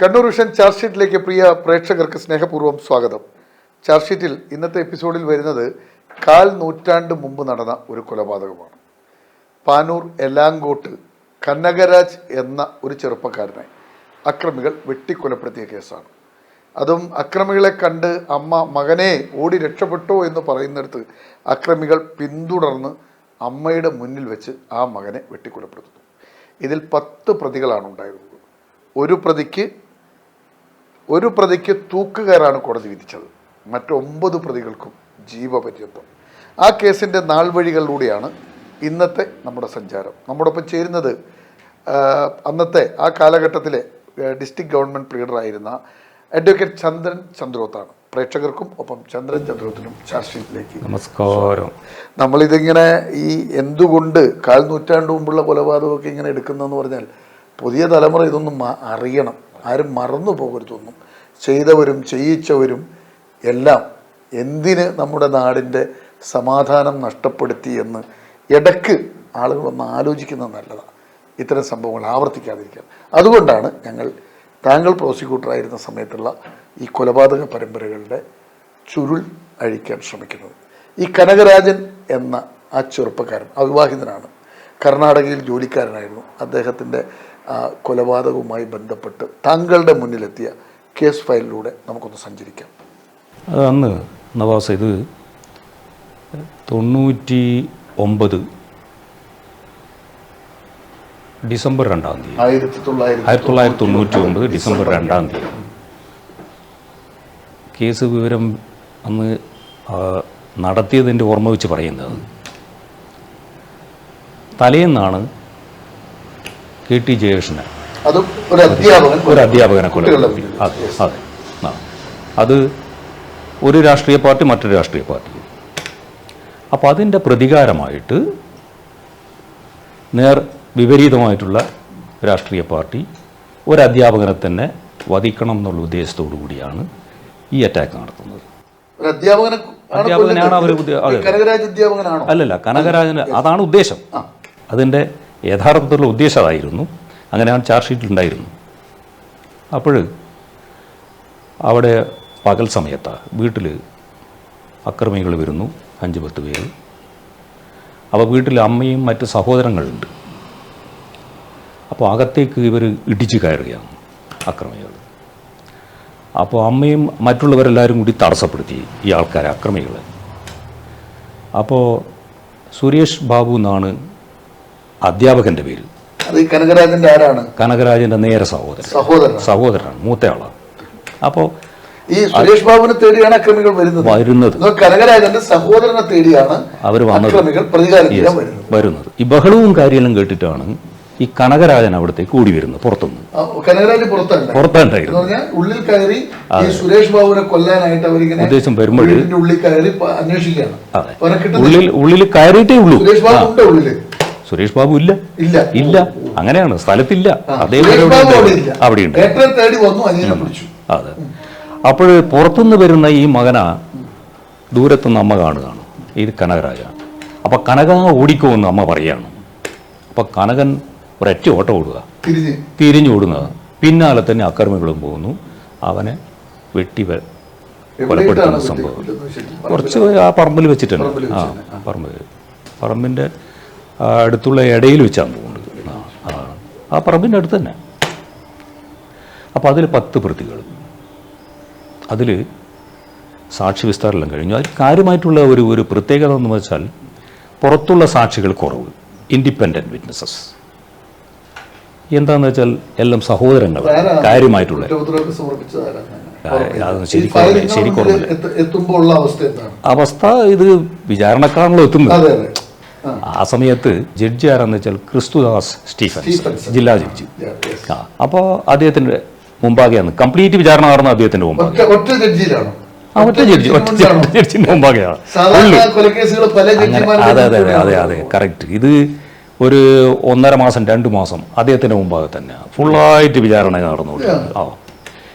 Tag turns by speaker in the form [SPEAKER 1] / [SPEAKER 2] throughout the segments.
[SPEAKER 1] Kannur vision charge ഷീറ്റിലേക്ക് പ്രിയ പ്രേക്ഷകർക്ക് സ്നേഹപൂർവം സ്വാഗതം. ചാർജ് ഷീറ്റിൽ ഇന്നത്തെ എപ്പിസോഡിൽ വരുന്നത് കാൽ നൂറ്റാണ്ട് മുമ്പ് നടന്ന ഒരു കൊലപാതകമാണ്. പാനൂർ എലാങ്കോട്ട് കനകരാജ് എന്ന ഒരു ചെറുപ്പക്കാരനെ അക്രമികൾ വെട്ടിക്കൊലപ്പെടുത്തിയ കേസാണ്. അതും അക്രമികളെ കണ്ട് അമ്മ മകനെ ഓടി രക്ഷപ്പെട്ടോ എന്ന് പറയുന്നിടത്ത് അക്രമികൾ പിന്തുടർന്ന് അമ്മയുടെ മുന്നിൽ വെച്ച് ആ മകനെ വെട്ടിക്കൊലപ്പെടുത്തുന്നു. ഇതിൽ പത്ത് പ്രതികളാണ് ഉണ്ടായിരുന്നത്. ഒരു പ്രതിക്ക് ഒരു പ്രതിക്ക് തൂക്കുകയറാണ് കോടതി വിധിച്ചത്. മറ്റൊമ്പത് പ്രതികൾക്കും ജീവപര്യന്തം. ആ കേസിന്റെ നാൾവഴികളിലൂടെയാണ് ഇന്നത്തെ നമ്മുടെ സഞ്ചാരം. നമ്മോടൊപ്പം ചേരുന്നത് അന്നത്തെ ആ കാലഘട്ടത്തിലെ ഡിസ്ട്രിക്ട് ഗവൺമെന്റ് ലീഡറായിരുന്ന അഡ്വക്കേറ്റ് ചന്ദ്രൻ ചന്ദ്രോത്താണ്. പ്രേക്ഷകർക്കും ഒപ്പം ചന്ദ്രൻ ചന്ദ്രോത്തിനും ചാർജ് ഷീറ്റിലേക്ക്
[SPEAKER 2] നമസ്കാരം
[SPEAKER 1] നമ്മളിതിങ്ങനെ ഈ എന്തുകൊണ്ട് കാൽ നൂറ്റാണ്ട് മുമ്പുള്ള കൊലപാതകമൊക്കെ ഇങ്ങനെ എടുക്കുന്നതെന്ന് പറഞ്ഞാൽ പുതിയ തലമുറ ഇതൊന്നും അറിയണം. ആരും മറന്നു പോകരുതൊന്നും ചെയ്തവരും ചെയ്യിച്ചവരും എല്ലാം എന്തിന് നമ്മുടെ നാടിന്റെ സമാധാനം നഷ്ടപ്പെടുത്തി എന്ന് ഇടയ്ക്ക് ആളുകളൊന്ന് ആലോചിക്കുന്നത് നല്ലതാണ് ഇത്തരം സംഭവങ്ങൾ ആവർത്തിക്കാതിരിക്കാൻ. അതുകൊണ്ടാണ് ഞങ്ങൾ താങ്കൾ പ്രോസിക്യൂട്ടറായിരുന്ന സമയത്തുള്ള ഈ കൊലപാതക പരമ്പരകളുടെ ചുരുൾ അഴിക്കാൻ ശ്രമിക്കുന്നത്. ഈ കനകരാജൻ എന്ന ആ ചെറുപ്പക്കാരൻ അവിവാഹിതനാണ്. കർണാടകയിൽ ജോലിക്കാരനായിരുന്നു. അദ്ദേഹത്തിന്റെ കൊലപാതകവുമായി ബന്ധപ്പെട്ട് താങ്കളുടെ മുന്നിലെത്തിയ കേസ് ഫയലിലൂടെ നമുക്കൊന്ന് സഞ്ചരിക്കാം.
[SPEAKER 2] അത് അന്ന് നവാസ് ഇത് തൊണ്ണൂറ്റി ഒമ്പത് ഡിസംബർ രണ്ടാം തീയതി.
[SPEAKER 1] ആയിരത്തി തൊള്ളായിരത്തി
[SPEAKER 2] ആയിരത്തി തൊള്ളായിരത്തി തൊണ്ണൂറ്റി ഒമ്പത് ഡിസംബർ രണ്ടാം തീയതി. കേസ് വിവരം അന്ന് നടത്തിയതിന്റെ ഓർമ്മ വെച്ച് പറയുന്നത് തലേന്നാണ് കെ ടി ജയകൃഷ്ണൻ.
[SPEAKER 1] ഒരു
[SPEAKER 2] അധ്യാപകനെ കൊലപ്പെടുത്തി. അതെ അതെ അത്. ഒരു രാഷ്ട്രീയ പാർട്ടി മറ്റൊരു രാഷ്ട്രീയ പാർട്ടി. അപ്പോൾ അതിന്റെ പ്രതികാരമായിട്ട് നേർ വിപരീതമായിട്ടുള്ള രാഷ്ട്രീയ പാർട്ടി ഒരു അധ്യാപകനെ തന്നെ വധിക്കണം എന്നുള്ള ഉദ്ദേശത്തോടു കൂടിയാണ് ഈ അറ്റാക്ക് നടത്തുന്നത്.
[SPEAKER 1] ഒരു അധ്യാപകനെ ആണ്
[SPEAKER 2] അധ്യാപകനെയാണ് അവർ
[SPEAKER 1] അധ്യാപകനാണോ?
[SPEAKER 2] അല്ലല്ല കനകരാജന് അതാണ് ഉദ്ദേശം. അതിന്റെ യഥാർത്ഥത്തിലുള്ള ഉദ്ദേശം അതായിരുന്നു അങ്ങനെ ആ ചാർജ് ഷീറ്റിലുണ്ടായിരുന്നു അപ്പോൾ അവിടെ പകൽ സമയത്താണ് വീട്ടിൽ അക്രമികൾ വരുന്നു അഞ്ച് പത്ത് പേര്. അപ്പോൾ വീട്ടിൽ അമ്മയും മറ്റ് സഹോദരങ്ങളുണ്ട്. അപ്പോൾ അകത്തേക്ക് ഇവർ ഇടിച്ചു കയറുകയാണ് അക്രമികൾ. അപ്പോൾ അമ്മയും മറ്റുള്ളവരെല്ലാവരും കൂടി തടസ്സപ്പെടുത്തി ഈ ആൾക്കാരെ അക്രമികളെ. അപ്പോൾ സുരേഷ് ബാബു എന്നാണ് അധ്യാപകന്റെ പേരിൽ.
[SPEAKER 1] അത് കനകരാജന്റെ ആരാണ്?
[SPEAKER 2] കനകരാജന്റെ നേരെ സഹോദരൻ.
[SPEAKER 1] സഹോദരൻ.
[SPEAKER 2] സഹോദരനാണ് മൂത്തയാളാണ് അപ്പോ
[SPEAKER 1] ഈ സുരേഷ് ബാബുവിനെ തേടിയാണ് അക്രമികൾ വരുന്നത്.
[SPEAKER 2] വരുന്നത്.
[SPEAKER 1] കനകരാജന്റെ സഹോദരനെ തേടിയാണ്
[SPEAKER 2] അവർ വന്നത്.
[SPEAKER 1] അക്രമികൾ പ്രതികാരം വരുന്നത്.
[SPEAKER 2] ഈ ബഹളവും കാര്യങ്ങളും കേട്ടിട്ടാണ് ഈ കനകരാജൻ അവിടത്തേക്ക് കൂടി വരുന്നത് പുറത്തുനിന്ന്.
[SPEAKER 1] കനകരാജൻ കനകരാജ് പുറത്തല്ല
[SPEAKER 2] പുറത്തുണ്ടായിരുന്നു
[SPEAKER 1] ഉള്ളിൽ കയറി സുരേഷ് ബാബുവിനെ കൊല്ലാനായിട്ട് അവരിങ്ങനെ
[SPEAKER 2] ഉദ്ദേശം വരുമ്പോൾ
[SPEAKER 1] ഉള്ളിൽ കയറി അന്വേഷിക്കുകയാണ്.
[SPEAKER 2] ഉള്ളിൽ ഉള്ളിൽ കയറിയിട്ടേ ഉള്ളൂ.
[SPEAKER 1] സുരേഷ് ബാബു ഉണ്ട് ഉള്ളിൽ.
[SPEAKER 2] സുരേഷ് ബാബു ഇല്ല.
[SPEAKER 1] ഇല്ല.
[SPEAKER 2] ഇല്ല. അങ്ങനെയാണ്. സ്ഥലത്തില്ല. അദ്ദേഹം
[SPEAKER 1] അവിടെയുണ്ട്.
[SPEAKER 2] അതെ. അപ്പോൾ പുറത്തുനിന്ന് വരുന്ന ഈ മകന ദൂരത്തുനിന്ന് അമ്മ കാണുകയാണ്. ഇത് കനകരാജ. അപ്പോൾ കനക ഓടിക്കുമെന്ന് അമ്മ പറയാണ്. അപ്പോൾ കനകൻ ഒരൊറ്റ ഓട്ടം ഓടുക.
[SPEAKER 1] തിരിഞ്ഞ്.
[SPEAKER 2] ഓടുന്നത്. പിന്നാലെ തന്നെ അക്രമികളും പോകുന്നു. അവനെ വെട്ടി കൊലപ്പെടുത്തുന്ന സംഭവം. കുറച്ച് ആ പറമ്പിൽ വെച്ചിട്ടുണ്ട്. ആ പറമ്പിൽ. പറമ്പിന്റെ ആ, അടുത്തുള്ള ഇടയിൽ വെച്ചാണ് പോകുന്നത്. ആ, പറമ്പിന്റെ അടുത്ത് തന്നെ. അപ്പോൾ അതിൽ പത്ത് പ്രതികൾ അതിൽ സാക്ഷി വിസ്താരമെല്ലാം കഴിഞ്ഞു. അതിൽ കാര്യമായിട്ടുള്ള ഒരു ഒരു പ്രത്യേകത എന്ന് വെച്ചാൽ പുറത്തുള്ള സാക്ഷികൾ കുറവ്. ഇൻഡിപെൻഡന്റ് വിറ്റ്നസസ് എന്താണെന്ന് വെച്ചാൽ എല്ലാം സഹോദരങ്ങൾ? കാര്യമായിട്ടുള്ള
[SPEAKER 1] ശരി അവസ്ഥ
[SPEAKER 2] ഇത് വിചാരണക്കാണല്ലോ എത്തുന്നത്.
[SPEAKER 1] ആ,
[SPEAKER 2] സമയത്ത് ജഡ്ജി ആരാന്ന് വെച്ചാൽ ക്രിസ്തുദാസ്
[SPEAKER 1] സ്റ്റീഫൻ.
[SPEAKER 2] ജില്ലാ ജഡ്ജി. ആ അപ്പോൾ അദ്ദേഹത്തിന്റെ മുമ്പാകെയാണ്. കംപ്ലീറ്റ് വിചാരണ നടന്ന അദ്ദേഹത്തിന്റെ മുമ്പാകെ
[SPEAKER 1] ഒറ്റ ഒറ്റ
[SPEAKER 2] ആ ഒറ്റ ജഡ്ജി ഒറ്റ
[SPEAKER 1] മുന്നിലാണോ?
[SPEAKER 2] ജഡ്ജിന്റെ മുമ്പാകെയാണ്.
[SPEAKER 1] സാധാരണ കൊലക്കേസുകൾ പല
[SPEAKER 2] അങ്ങനെ അതെ അതെ അതെ അതെ
[SPEAKER 1] മുന്നിലാണ്.
[SPEAKER 2] അതെ കറക്റ്റ് ഇത് ഒരു ഒന്നര മാസം രണ്ട് മാസം അദ്ദേഹത്തിന്റെ മുമ്പാകെ തന്നെ ഫുള്ളായിട്ട് വിചാരണ നടന്നു ആ.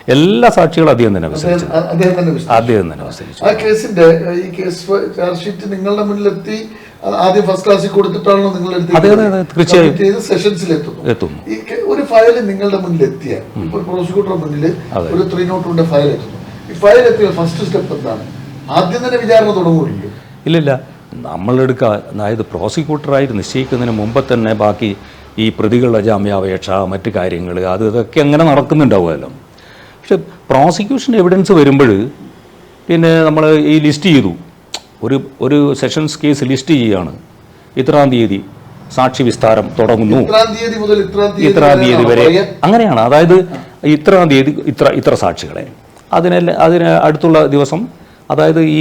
[SPEAKER 2] എല്ലാ സാക്ഷികളും അദ്ദേഹം തന്നെ
[SPEAKER 1] അദ്ദേഹം- വിശ്വസിച്ചു.
[SPEAKER 2] അദ്ദേഹം തന്നെ വിസ്തരിച്ചു
[SPEAKER 1] ആ കേസിന്റെ ഈ കേസ് ചാർജ് ഷീറ്റ് നിങ്ങളുടെ മുന്നിലെത്തി ആദ്യം ഫസ്റ്റ് ക്ലാസ്സിൽ കൊടുത്തിട്ടാണല്ലോ
[SPEAKER 2] അതെ, തീർച്ചയായും.
[SPEAKER 1] സെഷൻസിൽ എത്തുന്നു. ഈ ഒരു ഫയൽ നിങ്ങളുടെ മുന്നിൽ എത്തിയ ഒരു പ്രോസിക്യൂട്ടറുടെ മുന്നിൽ ഒരു ത്രീ നോട്ടിന്റെ ഫയൽ എത്തുന്നു. ഈ ഫയൽ എത്തിയ ഫസ്റ്റ് സ്റ്റെപ്പ് എന്താണ്? ആദ്യം തന്നെ വിചാരണ തുടങ്ങുകയില്ലല്ലോ
[SPEAKER 2] ഇല്ലില്ല. നമ്മളെടുക്കുക അതായത് പ്രോസിക്യൂട്ടറായി നിശ്ചയിക്കുന്നതിന് മുമ്പ് തന്നെ ബാക്കി ഈ പ്രതികളുടെ ജാമ്യാപേക്ഷ മറ്റു കാര്യങ്ങൾ അത് ഇതൊക്കെ അങ്ങനെ നടക്കുന്നുണ്ടാവുമല്ലോ. പക്ഷെ പ്രോസിക്യൂഷൻ എവിഡൻസ് വരുമ്പോൾ പിന്നെ നമ്മൾ ഈ ലിസ്റ്റ് ചെയ്തു. ഒരു ഒരു സെഷൻസ് കേസ് ലിസ്റ്റ് ചെയ്യുകയാണ് ഇത്രാം തീയതി സാക്ഷി വിസ്താരം തുടങ്ങുന്നു.
[SPEAKER 1] ഇത്രാം തീയതി
[SPEAKER 2] വരെ അങ്ങനെയാണ്. അതായത് ഇത്രാം തീയതി ഇത്ര ഇത്ര സാക്ഷികളെ. അതിനെ അതിന് അടുത്തുള്ള ദിവസം അതായത് ഈ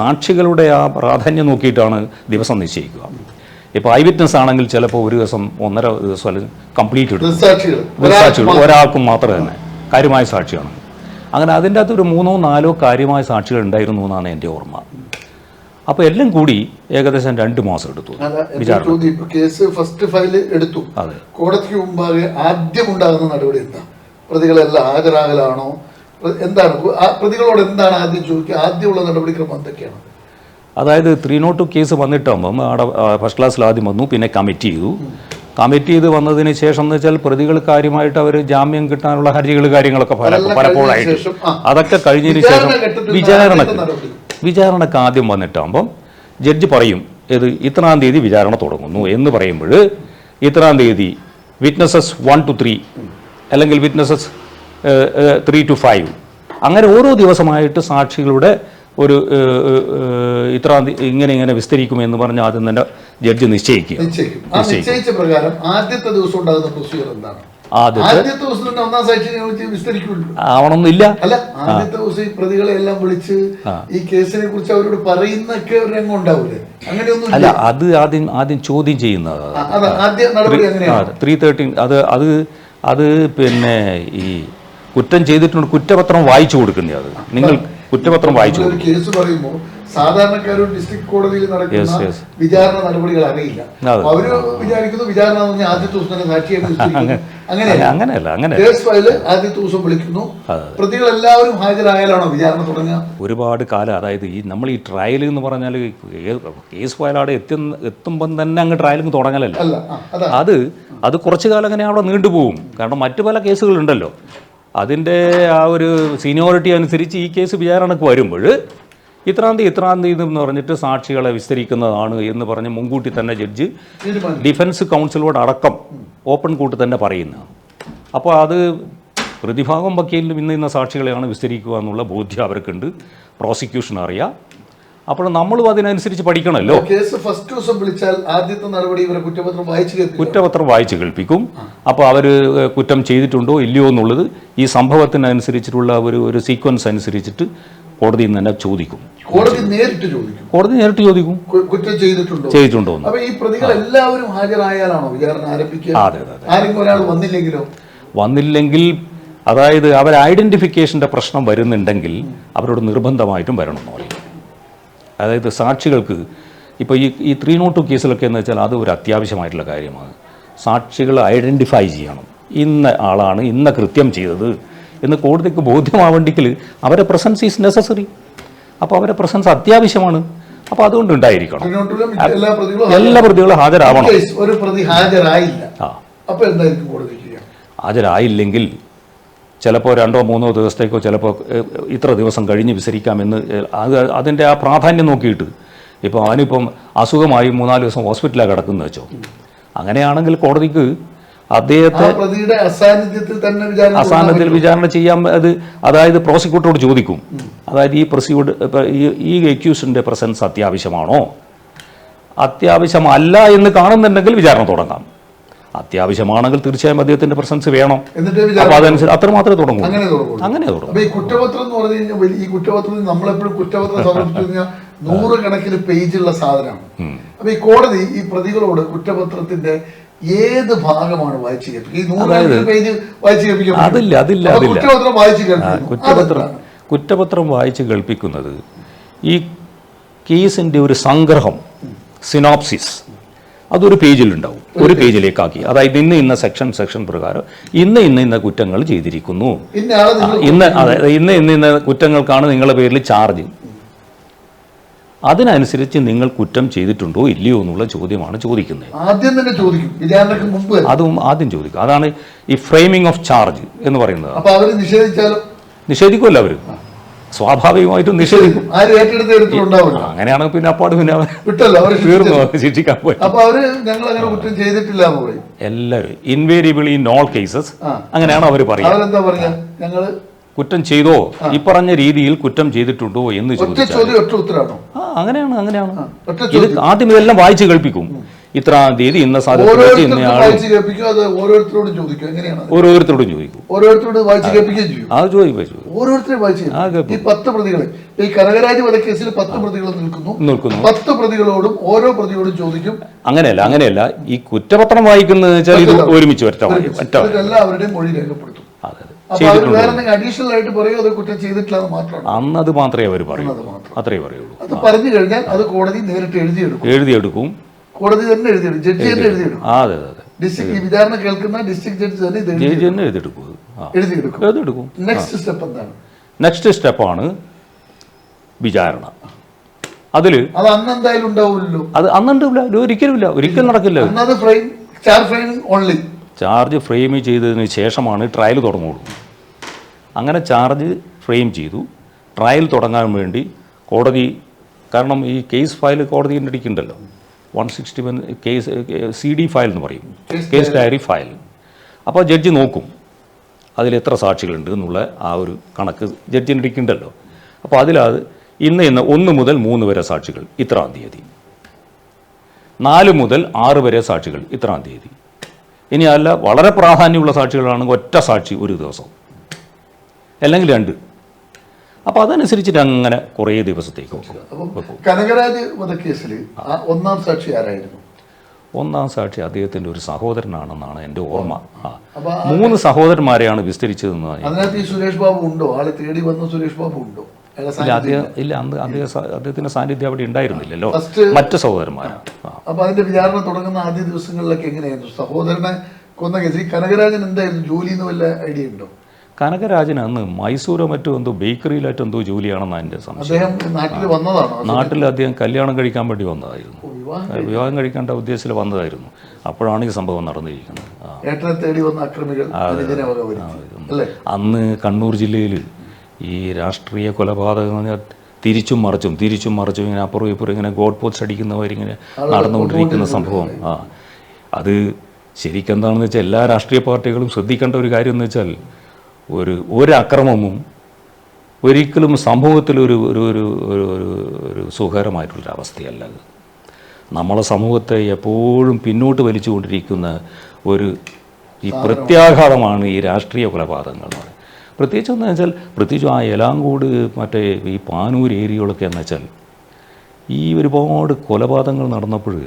[SPEAKER 2] സാക്ഷികളുടെ ആ പ്രാധാന്യം നോക്കിയിട്ടാണ് ദിവസം നിശ്ചയിക്കുക. ഇപ്പോൾ ഐ വിറ്റ്നസ് ആണെങ്കിൽ ചിലപ്പോൾ ഒരു ദിവസം ഒന്നര ദിവസം അല്ലെങ്കിൽ കംപ്ലീറ്റ് എടുക്കും. സാക്ഷികൾ ഒരാൾക്കും മാത്രം തന്നെ. കാര്യമായ സാക്ഷിയാണ്. അങ്ങനെ അതിന്റെ അകത്ത് ഒരു മൂന്നോ നാലോ കാര്യമായ സാക്ഷികൾ ഉണ്ടായിരുന്നു എന്നാണ് എന്റെ ഓർമ്മ. അപ്പോൾ എല്ലാം കൂടി ഏകദേശം രണ്ട് മാസം എടുത്തു. വിചാരണ.
[SPEAKER 1] കേസ് ഫസ്റ്റ് ഫയൽ എടുത്തു.
[SPEAKER 2] അതെ.
[SPEAKER 1] കോടതിക്ക് മുമ്പാകെ ആദ്യം ഉണ്ടാകുന്ന നടപടി എന്താ? പ്രതികളെല്ലാം ഹാജരാകലാണോ എന്താണ്? ആ പ്രതികളോട് എന്താണ് ആദ്യം ചോദിക്കുക? ആദ്യമുള്ള നടപടിക്രമം എന്തൊക്കെയാണ്?
[SPEAKER 2] അതായത് ത്രീ നോട്ട് കേസ് വന്നിട്ടാകുമ്പം അവിടെ ഫസ്റ്റ് ക്ലാസ്സിൽ ആദ്യം വന്നു പിന്നെ കമ്മിറ്റ് ചെയ്തു. കമ്മിറ്റ് ചെയ്ത് വന്നതിന് ശേഷം എന്ന് വെച്ചാൽ പ്രതികൾ കാര്യമായിട്ട് അവർ ജാമ്യം കിട്ടാനുള്ള ഹർജികൾ കാര്യങ്ങളൊക്കെ പലപ്പോഴായിട്ട്. അതൊക്കെ കഴിഞ്ഞതിന് ശേഷം
[SPEAKER 1] വിചാരണ
[SPEAKER 2] വിചാരണക്ക് വിചാരണക്ക് ആദ്യം വന്നിട്ടാകുമ്പം ജഡ്ജ് പറയും ഇത് ഇത്രാം തീയതി വിചാരണ തുടങ്ങുന്നു എന്ന് പറയുമ്പോൾ ഇത്രാം തീയതി വിറ്റ്നസസ് വൺ ടു ത്രീ അല്ലെങ്കിൽ വിറ്റ്നസസ് ത്രീ ടു ഫൈവ് അങ്ങനെ ഓരോ ദിവസമായിട്ട് സാക്ഷികളുടെ ഒരു ഇത്രാം തീയതി ഇങ്ങനെ ഇങ്ങനെ വിസ്തരിക്കുമെന്ന് പറഞ്ഞ് ആദ്യം തന്നെ ജഡ്ജി നിശ്ചയിക്കുക.
[SPEAKER 1] നിശ്ചയിക്കും. ആ നിശ്ചയിച്ച പ്രകാരം ആദ്യത്തെ ദിവസം ഉണ്ടാകുന്ന പ്രൊസീജിയർ എന്താണ്?
[SPEAKER 2] ആദ്യത്തെ
[SPEAKER 1] ദിവസം തന്നെ ഒന്നാം സാക്ഷി വിസ്തരിക്കുമല്ലോ
[SPEAKER 2] ആവണമെന്നില്ല.
[SPEAKER 1] അല്ല ആദ്യത്തെ ദിവസം ഈ പ്രതികളെ എല്ലാം വിളിച്ച് ഈ കേസിനെ കുറിച്ച് അവരോട് പറയുന്നൊക്കെ ഒരു രംഗം ഉണ്ടാവില്ലേ അങ്ങനെയൊന്നും
[SPEAKER 2] അല്ല അത് ആദ്യം ആദ്യം ചോദ്യം ചെയ്യുന്നത്. ത്രീ തേർട്ടീൻ അത് അത് അത് പിന്നെ ഈ കുറ്റം ചെയ്തിട്ടുണ്ട് കുറ്റപത്രം വായിച്ചു കൊടുക്കുന്നത് അത്. നിങ്ങൾ കുറ്റപത്രം വായിച്ചു
[SPEAKER 1] കേസ് പറയുമ്പോൾ സാധാരണക്കാരും ഡിസ്ട്രിക്ട് കോടതിയിൽ നടക്കുന്ന. വിചാരണ നടപടികൾ അറിയില്ല. അവർ വിചാരിക്കുന്നു വിചാരണ എന്ന് പറഞ്ഞാൽ ആദ്യത്തെ ദിവസം തന്നെ സാക്ഷിയെ വിളിച്ചിരിക്കുന്നു.
[SPEAKER 2] കൊടുക്കും
[SPEAKER 1] അങ്ങനെയല്ല.
[SPEAKER 2] അങ്ങനെയല്ല അങ്ങനെ
[SPEAKER 1] കേസ് ഫയൽ ആദ്യത്തെ ദിവസം വിളിക്കുന്നു.
[SPEAKER 2] പ്രതികളെല്ലാവരും
[SPEAKER 1] പ്രതികൾ എല്ലാവരും ഹാജരായാലാണോ വിചാരണ തുടങ്ങുക?
[SPEAKER 2] ഒരുപാട് കാലം അതായത് ഈ നമ്മൾ ഈ ട്രയൽ എന്ന് പറഞ്ഞാൽ കേസ് ഫയലാടെ എത്തുന്ന എത്തുമ്പം തന്നെ അങ്ങ് ട്രയലിങ് തുടങ്ങലല്ല?
[SPEAKER 1] അത്.
[SPEAKER 2] അത് കുറച്ചു കാലം അങ്ങനെ അവിടെ നീണ്ടുപോകും കാരണം മറ്റു പല കേസുകളുണ്ടല്ലോ അതിന്റെ ആ ഒരു സീനിയോറിറ്റി അനുസരിച്ച് ഈ കേസ് വിചാരണക്ക് വരുമ്പോൾ ഇത്രാം തീയതി ഇത്രാം തീയതി എന്ന് പറഞ്ഞിട്ട് സാക്ഷികളെ വിസ്തരിക്കുന്നതാണ് എന്ന് പറഞ്ഞ് മുൻകൂട്ടി തന്നെ ജഡ്ജ് ഡിഫൻസ് കൗൺസിലോട് അടക്കം ഓപ്പൺ കൂട്ട് തന്നെ പറയുന്നത് അപ്പോൾ അത് പ്രതിഭാഗം വക്കീലിനും ഇന്ന് ഇന്ന സാക്ഷികളെയാണ് വിസ്തരിക്കുക എന്നുള്ള ബോധ്യം അവർക്കുണ്ട്. പ്രോസിക്യൂഷൻ അറിയാം. അപ്പോൾ നമ്മളും അതിനനുസരിച്ച് പഠിക്കണമല്ലോ.
[SPEAKER 1] കേസ് ഫസ്റ്റ് ദിവസം വിളിച്ചാൽ ആദ്യത്തെ നടപടി ഇവരെ കുറ്റപത്രം വായിച്ചു
[SPEAKER 2] കുറ്റപത്രം വായിച്ച് കേൾപ്പിക്കും. അപ്പോൾ അവർ കുറ്റം ചെയ്തിട്ടുണ്ടോ ഇല്ലയോ എന്നുള്ളത് ഈ സംഭവത്തിനനുസരിച്ചിട്ടുള്ള ഒരു ഒരു സീക്വൻസ് അനുസരിച്ചിട്ട് കോടതിയിൽ നിന്ന് തന്നെ ചോദിക്കും.
[SPEAKER 1] കോടതി നേരിട്ട് ചോദിക്കും.
[SPEAKER 2] കോടതി നേരിട്ട് ചോദിക്കും.
[SPEAKER 1] കുറ്റം ചെയ്തിട്ടുണ്ടോ?
[SPEAKER 2] ചെയ്തിട്ടുണ്ടോ
[SPEAKER 1] അപ്പൊ ഈ പ്രതികൾ എല്ലാവരും ഹാജരായാലാണോ വിചാരണ ആരംഭിക്കുക?
[SPEAKER 2] അതെ അതെ അതെ.
[SPEAKER 1] ആരെങ്കിലും ഒരാൾ വന്നില്ലെങ്കിലോ?
[SPEAKER 2] വന്നില്ലെങ്കിൽ അതായത് അവർ ഐഡന്റിഫിക്കേഷന്റെ പ്രശ്നം വരുന്നുണ്ടെങ്കിൽ അവരോട് നിർബന്ധമായിട്ടും വരണം എന്ന് പറയും. അതായത് സാക്ഷികൾക്ക് ഇപ്പോൾ ഈ ഈ ത്രീ നോട്ട് ടു കേസിലൊക്കെ എന്ന് വെച്ചാൽ അത് ഒരു അത്യാവശ്യമായിട്ടുള്ള കാര്യമാണ്. സാക്ഷികൾ ഐഡന്റിഫൈ ചെയ്യണം. ഇന്ന ആളാണ് ഇന്ന കൃത്യം ചെയ്തത് എന്ന് കോടതിക്ക് ബോധ്യമാവേണ്ടെങ്കിൽ അവരെ പ്രസൻസ് ഈസ് നെസസറി അപ്പോൾ അവരെ പ്രസൻസ് അത്യാവശ്യമാണ്. അപ്പോൾ അതുകൊണ്ട് ഉണ്ടായിരിക്കണം.
[SPEAKER 1] എല്ലാ പ്രതികളും
[SPEAKER 2] ഹാജരാവണം.
[SPEAKER 1] ഒരു പ്രതി ഹാജരായില്ല. അപ്പോൾ എന്തായിരിക്കും കോടതി
[SPEAKER 2] ഹാജരായില്ലെങ്കിൽ ചിലപ്പോൾ രണ്ടോ മൂന്നോ ദിവസത്തേക്കോ ചിലപ്പോൾ ഇത്ര ദിവസം കഴിഞ്ഞ് വിസരിക്കാമെന്ന് അത് അതിന്റെ ആ പ്രാധാന്യം നോക്കിയിട്ട് ഇപ്പോൾ അവനിപ്പം അസുഖമായി മൂന്നാൽ ദിവസം ഹോസ്പിറ്റലാണ് കിടക്കുന്നത് വെച്ചോ. അങ്ങനെയാണെങ്കിൽ കോടതിക്ക് അദ്ദേഹത്തെ
[SPEAKER 1] പ്രതിയുടെ അസാന്നിധ്യത്തിൽ തന്നെ വിചാരണ
[SPEAKER 2] വിചാരണ ചെയ്യാൻ അത് അതായത് പ്രോസിക്യൂട്ടറോട് ചോദിക്കും. അതായത് ഈ പ്രൊസീഡ് ഈ എക്യൂസിന്റെ പ്രസൻസ് അത്യാവശ്യമാണോ? അത്യാവശ്യമല്ല എന്ന് കാണുന്നുണ്ടെങ്കിൽ വിചാരണ തുടങ്ങാം. അത്യാവശ്യമാണെങ്കിൽ തീർച്ചയായും അദ്ദേഹത്തിന്റെ പ്രസൻസ് വേണം.
[SPEAKER 1] എന്നിട്ട് അതനുസരിച്ച്
[SPEAKER 2] അതനുസരിച്ച് അത്രമാത്രമേ തുടങ്ങൂ.
[SPEAKER 1] അങ്ങനെ
[SPEAKER 2] തുടങ്ങും.
[SPEAKER 1] അപ്പൊ ഈ കുറ്റപത്രം എന്ന് പറഞ്ഞു കഴിഞ്ഞാൽ ഈ കുറ്റപത്രത്തിൽ നമ്മളെപ്പോഴും കുറ്റപത്രം സമർപ്പിച്ചു കഴിഞ്ഞാൽ നൂറുകണക്കിന് പേജുള്ള സാധനമാണ്. അപ്പൊ ഈ കോടതി ഈ പ്രതികളോട് കുറ്റപത്രത്തിന്റെ ഏത് ഭാഗമാണ് വായിച്ചു കേൾപ്പിക്കുക? ഈ പേജ് വായിച്ചു കേൾപ്പിക്കാൻ
[SPEAKER 2] അതില്ല, അതില്ല, അതില്ല.
[SPEAKER 1] കുറ്റപത്രം വായിച്ചു കേൾപ്പിക്കുന്നു.
[SPEAKER 2] കുറ്റപത്രം കുറ്റപത്രം വായിച്ച് കേൾപ്പിക്കുന്നത് ഈ കേസിന്റെ ഒരു സംഗ്രഹം സിനോപ്സിസ് അതൊരു പേജിലുണ്ടാവും. ഒരു പേജിലേക്കാക്കി. അതായത് ഇന്ന് ഇന്ന സെക്ഷൻ സെക്ഷൻ പ്രകാരം ഇന്ന് ഇന്ന് ഇന്ന കുറ്റങ്ങൾ ചെയ്തിരിക്കുന്നു.
[SPEAKER 1] ഇന്ന് അതായത്
[SPEAKER 2] ഇന്ന് ഇന്ന് ഇന്ന കുറ്റങ്ങൾക്കാണ് നിങ്ങളുടെ പേരിൽ ചാർജ്. അതിനനുസരിച്ച് നിങ്ങൾ കുറ്റം ചെയ്തിട്ടുണ്ടോ ഇല്ലയോ എന്നുള്ള ചോദ്യമാണ് ചോദിക്കുന്നത്.
[SPEAKER 1] ആദ്യം തന്നെ ചോദിക്കും. വിചാരണക്ക് മുമ്പ്
[SPEAKER 2] അതും ആദ്യം ചോദിക്കും. അതാണ് ഈ ഫ്രെയിമിംഗ് ഓഫ് ചാർജ് എന്ന് പറയുന്നത്.
[SPEAKER 1] അപ്പൊ അവർ നിഷേധിച്ചാലും?
[SPEAKER 2] നിഷേധിക്കുമല്ലോ അവർ സ്വാഭാവികമായിട്ടും നിഷേധിക്കും.
[SPEAKER 1] ആര് ഏറ്റെടുത്ത്
[SPEAKER 2] അങ്ങനെയാണെങ്കിൽ പിന്നെ അപ്പാട് പിന്നെ
[SPEAKER 1] വിട്ടല്ലോ അവർ
[SPEAKER 2] തീർന്നു ശിക്ഷിക്കാൻ പോയി.
[SPEAKER 1] അപ്പൊ അവർ ഞങ്ങൾ അങ്ങനെ കുറ്റം ചെയ്തിട്ടില്ല
[SPEAKER 2] എല്ലാവരും ഇൻവേരിയബിളി ഇൻ ഓൾ കേസസ് അങ്ങനെയാണ് അവർ പറയുന്നത്
[SPEAKER 1] അവരെന്താ പറഞ്ഞ ഞങ്ങൾ
[SPEAKER 2] കുറ്റം ചെയ്തോ? ഈ പറഞ്ഞ രീതിയിൽ കുറ്റം ചെയ്തിട്ടുണ്ടോ എന്ന് ചോദിച്ചാൽ ആ അങ്ങനെയാണ് അങ്ങനെയാണ്. ഇത് ആദ്യം ഇതെല്ലാം വായിച്ചു കേൾപ്പിക്കും. ഇത്ര തീയതി ഇന്ന
[SPEAKER 1] ഓരോരുത്തർക്കും
[SPEAKER 2] ഇന്നയാൾ
[SPEAKER 1] ഓരോരുത്തരോടും ചോദിക്കും?
[SPEAKER 2] ഓരോരുത്തരോടും ചോദിക്കും.
[SPEAKER 1] ഓരോരുത്തരോട് വായിച്ച് കേൾപ്പിക്കുകയും ചെയ്യും.
[SPEAKER 2] ആ ചോദിക്കും
[SPEAKER 1] ഓരോരുത്തരെയും വായിച്ച്. ഈ പത്ത് പ്രതികളെ ഈ കനകരാജ് വധക്കേസിൽ പത്ത് പ്രതികൾ നിൽക്കുന്നു.
[SPEAKER 2] നിൽക്കുന്നു.
[SPEAKER 1] പത്ത് പ്രതികളോടും ഓരോ പ്രതിയോടും ചോദിക്കും.
[SPEAKER 2] അങ്ങനെയല്ല അങ്ങനെയല്ല. ഈ കുറ്റപത്രം വായിക്കുന്നത് വെച്ചാൽ ഇത് ഒരുമിച്ച് ഒറ്റ ഒറ്റ
[SPEAKER 1] എല്ലാവരുടെയും മൊഴി രേഖപ്പെടുത്തും.
[SPEAKER 2] അതെ.
[SPEAKER 1] അഡീഷണൽ ആയിട്ട് പറയോ അത് കുറ്റം ചെയ്തിട്ടില്ല മാത്രമാണ്
[SPEAKER 2] അന്ന് അത് മാത്രമേ അവർ പറയൂ. അത്രേ പറയുള്ളൂ.
[SPEAKER 1] അത് പറഞ്ഞു കഴിഞ്ഞാൽ അത് കോടതി നേരിട്ട് എഴുതിയെടുക്കും.
[SPEAKER 2] എഴുതിയെടുക്കും.
[SPEAKER 1] കോടതി തന്നെ എഴുതിയെടുക്കും. ജഡ്ജി തന്നെ എഴുതിയെടുക്കും.
[SPEAKER 2] അതെ അതെ
[SPEAKER 1] ഡിസ്ട്രിക്ട് വിചാരണ കേൾക്കുന്ന ഡിസ്ട്രിക്ട് ജഡ്ജി തന്നെ
[SPEAKER 2] ജഡ്ജി തന്നെ എഴുതിയെടുക്കും.
[SPEAKER 1] എഴുതിയെടുക്കും.
[SPEAKER 2] എഴുതിയെടുക്കും.
[SPEAKER 1] നെക്സ്റ്റ് സ്റ്റെപ്പ് എന്താണ്?
[SPEAKER 2] നെക്സ്റ്റ് സ്റ്റെപ്പാണ് വിചാരണ. അതിൽ
[SPEAKER 1] അത് അന്ന് എന്തായാലും ഉണ്ടാവില്ലല്ലോ.
[SPEAKER 2] അത് അന്നുണ്ടാവില്ല. ഒരിക്കലും ഇല്ല.
[SPEAKER 1] ഒരിക്കലും നടക്കില്ല ഫ്രെയിം ചാർ ഫ്രെയിമിംഗ് ഓൺലി
[SPEAKER 2] ചാർജ് ഫ്രെയിം ചെയ്തതിന് ശേഷമാണ് ട്രയൽ തുടങ്ങുള്ളൂ. അങ്ങനെ ചാർജ് ഫ്രെയിം ചെയ്തു. ട്രയൽ തുടങ്ങാൻ വേണ്ടി കോടതി കാരണം ഈ കേസ് ഫയൽ കോടതിന്റെ അടിക്കുന്നുണ്ടല്ലോ one sixty one case C D file എന്ന് പറയും. Case diary file. അപ്പോൾ ജഡ്ജി നോക്കും അതിൽ എത്ര സാക്ഷികളുണ്ട് എന്നുള്ള ആ ഒരു കണക്ക് ജഡ്ജിന്റെ അടിക്കുന്നുണ്ടല്ലോ അപ്പോൾ അതിലത് ഇന്ന് ഇന്ന് ഒന്ന് മുതൽ മൂന്ന് വരെ സാക്ഷികൾ ഇത്രാം തീയതി. നാല് മുതൽ ആറ് വരെ സാക്ഷികൾ ഇത്രാം തീയതി. ഇനി അല്ല വളരെ പ്രാധാന്യമുള്ള സാക്ഷികളാണെങ്കിൽ ഒറ്റ സാക്ഷി ഒരു ദിവസം. അല്ലെങ്കിൽ രണ്ട്. അപ്പോൾ അതനുസരിച്ചിട്ട് അങ്ങനെ കുറേ ദിവസത്തേക്ക് വെക്കും.
[SPEAKER 1] കനകരാജ് വധക്കേസിൽ ഒന്നാം സാക്ഷി ആരായിരുന്നു?
[SPEAKER 2] ഒന്നാം സാക്ഷി അദ്ദേഹത്തിന്റെ ഒരു സഹോദരനാണെന്നാണ് എന്റെ ഓർമ്മ. മൂന്ന് സഹോദരന്മാരെയാണ് വിസ്തരിച്ചതെന്ന്
[SPEAKER 1] സുരേഷ് ബാബു ഉണ്ടോ? ആളെ തേടി വന്ന സുരേഷ് ബാബു ഉണ്ടോ?
[SPEAKER 2] ഇല്ല അദ്ദേഹം ഇല്ല. അന്ന് അദ്ദേഹം അദ്ദേഹത്തിന്റെ സാന്നിധ്യം അവിടെ ഉണ്ടായിരുന്നില്ലല്ലോ. മറ്റു സഹോദരന്മാരാണ്.
[SPEAKER 1] അപ്പൊ അതിന്റെ വിചാരണ തുടങ്ങുന്ന ആദ്യ ദിവസങ്ങളിലൊക്കെ എങ്ങനെയായിരുന്നു? സഹോദരനെ കൊന്ന കേസിൽ കനകരാജൻ എന്തായിരുന്നു? ജോലി എന്ന് വല്ല ഐഡിയ ഉണ്ടോ?
[SPEAKER 2] കനകരാജൻ അന്ന് മൈസൂരോ മറ്റോ എന്തോ ബേക്കറിയിലായിട്ട് എന്തോ ജോലിയാണെന്നാണ് എന്റെ സംശയം.
[SPEAKER 1] അദ്ദേഹം നാട്ടിൽ വന്നതാണ്?
[SPEAKER 2] നാട്ടിൽ അദ്ദേഹം കല്യാണം കഴിക്കാൻ വേണ്ടി വന്നതായിരുന്നു.
[SPEAKER 1] വിവാഹം
[SPEAKER 2] കഴിക്കേണ്ട ഉദ്ദേശത്തിൽ വന്നതായിരുന്നു. അപ്പോഴാണ് ഈ സംഭവം നടന്നിരിക്കുന്നത്. അന്ന് കണ്ണൂർ ജില്ലയിൽ ഈ രാഷ്ട്രീയ കൊലപാതകം എന്ന് പറഞ്ഞാൽ തിരിച്ചും മറിച്ചും തിരിച്ചും മറിച്ചും ഇങ്ങനെ അപ്പുറം ഇപ്പുറം ഇങ്ങനെ ഗോഡ് പോസ്റ്റ് അടിക്കുന്നവരിങ്ങനെ നടന്നുകൊണ്ടിരിക്കുന്ന സംഭവം. ആ. അത് ശരിക്കും എന്താണെന്ന് വെച്ചാൽ എല്ലാ രാഷ്ട്രീയ പാർട്ടികളും ശ്രദ്ധിക്കേണ്ട ഒരു കാര്യം എന്ന് വെച്ചാൽ ഒരു ഒരു അക്രമവും ഒരിക്കലും സമൂഹത്തിൽ ഒരു ഒരു ഒരു ഒരു ഒരു ഒരു സുഖകരമായിട്ടുള്ളൊരു അവസ്ഥയല്ല അത്. നമ്മളെ സമൂഹത്തെ എപ്പോഴും പിന്നോട്ട് വലിച്ചുകൊണ്ടിരിക്കുന്ന ഒരു ഈ പ്രത്യാഘാതമാണ് ഈ രാഷ്ട്രീയ കൊലപാതകങ്ങൾ പ്രത്യേകിച്ച് എന്താ വെച്ചാൽ പ്രത്യേകിച്ചും ആ എലാങ്കോട് മറ്റേ ഈ പാനൂർ ഏരിയകളൊക്കെ എന്ന് വെച്ചാൽ ഈ ഒരുപാട് കൊലപാതകങ്ങൾ നടന്നപ്പോൾ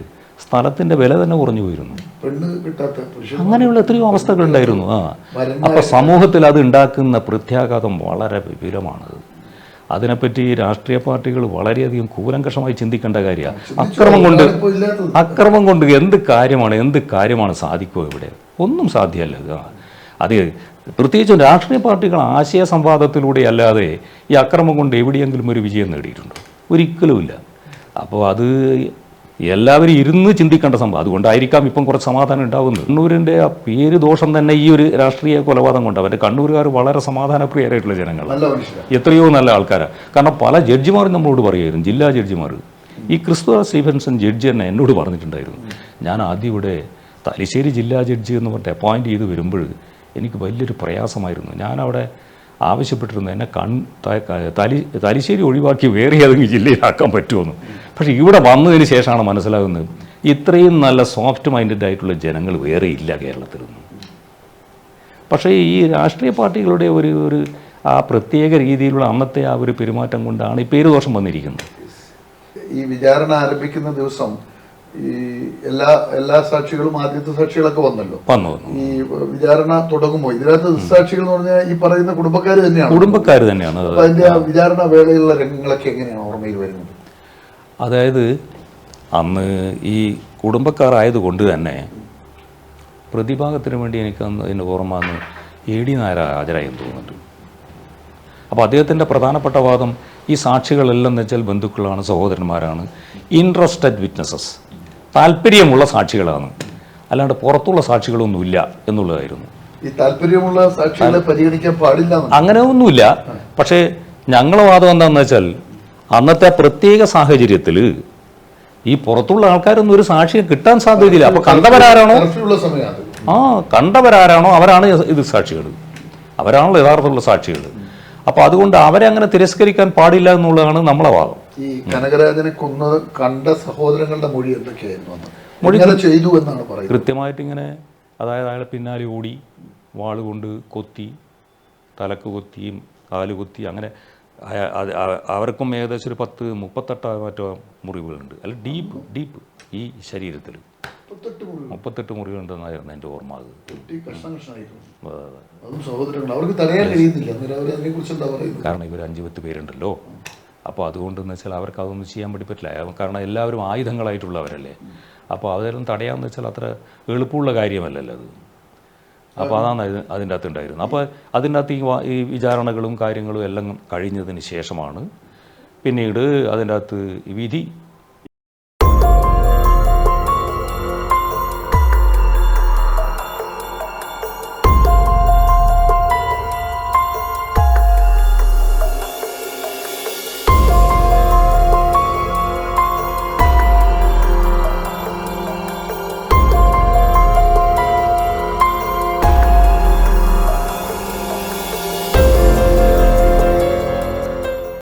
[SPEAKER 2] സ്ഥലത്തിന്റെ വില തന്നെ കുറഞ്ഞു പോയിരുന്നു. അങ്ങനെയുള്ള എത്രയോ അവസ്ഥകൾ ഉണ്ടായിരുന്നു.
[SPEAKER 1] ആ.
[SPEAKER 2] അപ്പോൾ സമൂഹത്തിൽ അത് ഉണ്ടാക്കുന്ന പ്രത്യാഘാതം വളരെ വിപുലമാണ്. അതിനെപ്പറ്റി രാഷ്ട്രീയ പാർട്ടികൾ വളരെയധികം കൂലങ്കഷമായി ചിന്തിക്കേണ്ട കാര്യമാണ്. അക്രമം കൊണ്ട് അക്രമം കൊണ്ട് എന്ത് കാര്യമാണ് എന്ത് കാര്യമാണ് സാധിക്കുമോ ഇവിടെ? ഒന്നും സാധ്യമല്ല. അത് പ്രത്യേകിച്ചും രാഷ്ട്രീയ പാർട്ടികൾ ആശയ സംവാദത്തിലൂടെ അല്ലാതെ ഈ അക്രമം കൊണ്ട് എവിടെയെങ്കിലും ഒരു വിജയം നേടിയിട്ടുണ്ടോ? ഒരിക്കലുമില്ല അപ്പോൾ അത് എല്ലാവരും ഇരുന്ന് ചിന്തിക്കേണ്ട സംഭവം. അതുകൊണ്ടായിരിക്കാം ഇപ്പം കുറച്ച് സമാധാനം ഉണ്ടാകുന്നത് കണ്ണൂരിന്റെ ആ പേര് ദോഷം തന്നെ ഈ ഒരു രാഷ്ട്രീയ കൊലപാതകം കൊണ്ട്. അവന്റെ കണ്ണൂരുകാർ വളരെ സമാധാനപ്രിയരായിട്ടുള്ള
[SPEAKER 1] ജനങ്ങൾ
[SPEAKER 2] എത്രയോ നല്ല ആൾക്കാരാണ് കാരണം പല ജഡ്ജിമാരും നമ്മളോട് പറയുമായിരുന്നു. ജില്ലാ ജഡ്ജിമാർ. ഈ ക്രിസ്തു സ്റ്റീഫൻസൺ ജഡ്ജി തന്നെ എന്നോട് പറഞ്ഞിട്ടുണ്ടായിരുന്നു. ഞാൻ ആദ്യം ഇവിടെ തലശ്ശേരി ജില്ലാ ജഡ്ജി എന്ന് പറഞ്ഞിട്ട് അപ്പോയിന്റ് ചെയ്ത് വരുമ്പോൾ എനിക്ക് വലിയൊരു പ്രയാസമായിരുന്നു. ഞാനവിടെ ആവശ്യപ്പെട്ടിരുന്നു എന്നെ കൺ തലി തലശ്ശേരി ഒഴിവാക്കി വേറെ ഏതെങ്കിലും ജില്ലയിലാക്കാൻ പറ്റുമെന്ന്. പക്ഷേ ഇവിടെ വന്നതിന് ശേഷമാണ് മനസ്സിലാകുന്നത് ഇത്രയും നല്ല സോഫ്റ്റ് മൈൻഡഡ് ആയിട്ടുള്ള ജനങ്ങൾ വേറെ ഇല്ല കേരളത്തിലൊന്നും. പക്ഷേ ഈ രാഷ്ട്രീയ പാർട്ടികളുടെ ഒരു ഒരു ആ പ്രത്യേക രീതിയിലുള്ള അന്നത്തെ ആ ഒരു പെരുമാറ്റം കൊണ്ടാണ് ഈ പേരുദോഷം വന്നിരിക്കുന്നത്.
[SPEAKER 1] ഈ വിചാരണ ആരംഭിക്കുന്ന ദിവസം ഈ എല്ലാ എല്ലാ സാക്ഷികളും ആദ്യത്തെ സാക്ഷികളൊക്കെ വന്നല്ലോ.
[SPEAKER 2] വന്നു വന്നു
[SPEAKER 1] ഈ വിചാരണ തുടങ്ങുമ്പോൾ ഇതിനകത്ത് സാക്ഷികൾ എന്ന് പറഞ്ഞാൽ ഈ പറയുന്ന കുടുംബക്കാർ തന്നെയാണ്.
[SPEAKER 2] കുടുംബക്കാർ തന്നെയാണ്.
[SPEAKER 1] അപ്പൊ അതിന്റെ ആ വിചാരണ വേളയിലുള്ള രംഗങ്ങളൊക്കെ എങ്ങനെയാണ് ഓർമ്മയിൽ വരുന്നത്?
[SPEAKER 2] അതായത് അന്ന് ഈ കുടുംബക്കാരായതുകൊണ്ട് തന്നെ പ്രതിഭാഗത്തിന് വേണ്ടി എനിക്ക് അന്ന് അതിന്റെ ഓർമ്മ അന്ന് എ ഡി നായർ ഹാജരായെന്ന് തോന്നുന്നുണ്ട്. അപ്പോൾ അദ്ദേഹത്തിന്റെ പ്രധാനപ്പെട്ട വാദം ഈ സാക്ഷികളെല്ലാം എന്ന് വെച്ചാൽ ബന്ധുക്കളാണ് സഹോദരന്മാരാണ് ഇൻട്രസ്റ്റഡ് വിറ്റ്നസസ് താല്പര്യമുള്ള സാക്ഷികളാണ്. അല്ലാണ്ട് പുറത്തുള്ള സാക്ഷികളൊന്നുമില്ല എന്നുള്ളതായിരുന്നു.
[SPEAKER 1] ഈ താല്പര്യമുള്ള സാക്ഷികളെ പരിഗണിക്കാൻ പാടില്ല.
[SPEAKER 2] അങ്ങനെ ഒന്നുമില്ല പക്ഷേ ഞങ്ങളെ വാദം എന്താണെന്ന് വെച്ചാൽ അന്നത്തെ പ്രത്യേക സാഹചര്യത്തിൽ ഈ പുറത്തുള്ള ആൾക്കാരൊന്നും ഒരു സാക്ഷിയെ കിട്ടാൻ സാധ്യതയില്ല. അപ്പൊ കണ്ടവരാരാണോ? ആ കണ്ടവരാരാണോ? അവരാണ് ഇത് സാക്ഷികൾ. അവരാണല്ലോ യഥാർത്ഥമുള്ള സാക്ഷികൾ. അപ്പോൾ അതുകൊണ്ട് അവരെ അങ്ങനെ തിരസ്കരിക്കാൻ പാടില്ല എന്നുള്ളതാണ് നമ്മളെ വാദം.
[SPEAKER 1] ഈ കനകരാജനെ കൊന്നത് കണ്ട സഹോദരങ്ങളുടെ മൊഴി എന്തൊക്കെയായിരുന്നു ചെയ്തു എന്നാണ് പറയുന്നത്?
[SPEAKER 2] കൃത്യമായിട്ട് ഇങ്ങനെ അതായത് അയാളെ പിന്നാലെ ഓടി വാളുകൊണ്ട് കൊത്തി തലക്ക് കൊത്തിയും കാൽ കൊത്തി അങ്ങനെ അവർക്കും ഏകദേശം ഒരു പത്ത് മുപ്പത്തെട്ടോ മറ്റോ മുറിവുകളുണ്ട്. അല്ല ഡീപ്പ് ഡീപ്പ് ഈ ശരീരത്തിൽ.
[SPEAKER 1] മുപ്പത്തെട്ട് മുറിവ്
[SPEAKER 2] ഉണ്ടെന്നായിരുന്നു എന്റെ എന്റെ ഓർമ്മ അത്. കാരണം ഇവർ അഞ്ച് പത്ത് പേരുണ്ടല്ലോ. അപ്പോൾ അതുകൊണ്ടെന്ന് വെച്ചാൽ അവർക്ക് അതൊന്നും ചെയ്യാൻ വേണ്ടി പറ്റില്ല. കാരണം എല്ലാവരും ആയുധങ്ങളായിട്ടുള്ളവരല്ലേ. അപ്പോൾ അതെല്ലാം തടയാമെന്ന് വെച്ചാൽ അത്ര എളുപ്പമുള്ള കാര്യമല്ലല്ലോ അത്. അപ്പോൾ അതാണ് അതിന്റെ അകത്ത് ഉണ്ടായിരുന്നത്. അപ്പോൾ അതിന്റെ അകത്ത് ഈ വിചാരണകളും കാര്യങ്ങളും എല്ലാം കഴിഞ്ഞതിന് ശേഷമാണ് പിന്നീട് അതിന്റെ അകത്ത് വിധി